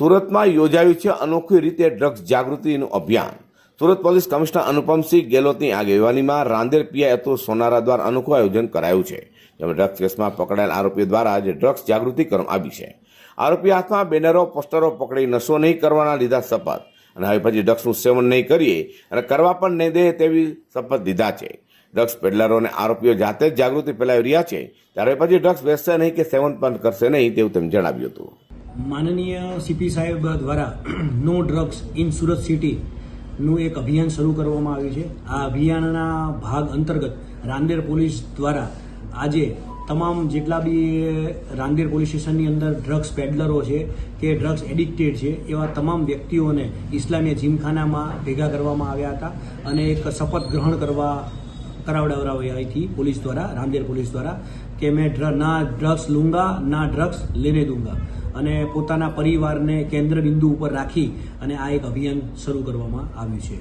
સુરતમાં યોજાયું છે અનોખી રીતે ડ્રગ્સ જાગૃતિનું અભિયાન. સુરત પોલીસ કમિશનર અનુપમસિંહ ગેહલોતની આગેવાનીમાં રાંદેર પીઆઈ અતુલ સોનારા દ્વારા અનોખું આયોજન કરાયું છે, જેમાં ડ્રગ્સ કેસમાં પકડાયેલ આરોપીઓ દ્વારા આજે ડ્રગ્સ જાગૃતિ કરવામાં આવી છે. આરોપી હાથમાં બેનરો, પોસ્ટરો પકડી નશો નહીં કરવાના લીધા શપથ અને હવે પછી ડ્રગ્સનું સેવન નહીં કરીએ અને કરવા પણ નહીં દે તેવી શપથ લીધા છે. ડ્રગ્સ પેડલરો અને આરોપીઓ જાતે જ જાગૃતિ ફેલાવી રહ્યા છે, ત્યારે પછી ડ્રગ્સ વેચશે નહીં કે સેવન પણ કરશે નહીં તેવું તેમ જણાવ્યું હતું. માનનીય સીપી સાહેબ દ્વારા નો ડ્રગ્સ ઇન સુરત સિટીનું એક અભિયાન શરૂ કરવામાં આવ્યું છે. આ અભિયાનના ભાગ અંતર્ગત રાંદેર પોલીસ દ્વારા આજે તમામ જેટલા બી રાંદેર પોલીસ સ્ટેશનની અંદર ડ્રગ્સ પેડલરો છે કે ડ્રગ્સ એડિક્ટેડ છે, એવા તમામ વ્યક્તિઓને ઇસ્લામીય જીમખાનામાં ભેગા કરવામાં આવ્યા હતા અને એક શપથ ગ્રહણ કરવા કરાવડાવડાવી હતી પોલીસ દ્વારા રાંદેર પોલીસ દ્વારા, કે મેં ના ડ્રગ્સ લૂંગા, ના ડ્રગ્સ લેને દૂંગા. અને પોતાના પરિવારને કેન્દ્ર બિંદુ ઉપર રાખી અને આ એક અભિયાન શરૂ કરવામાં આવ્યું છે.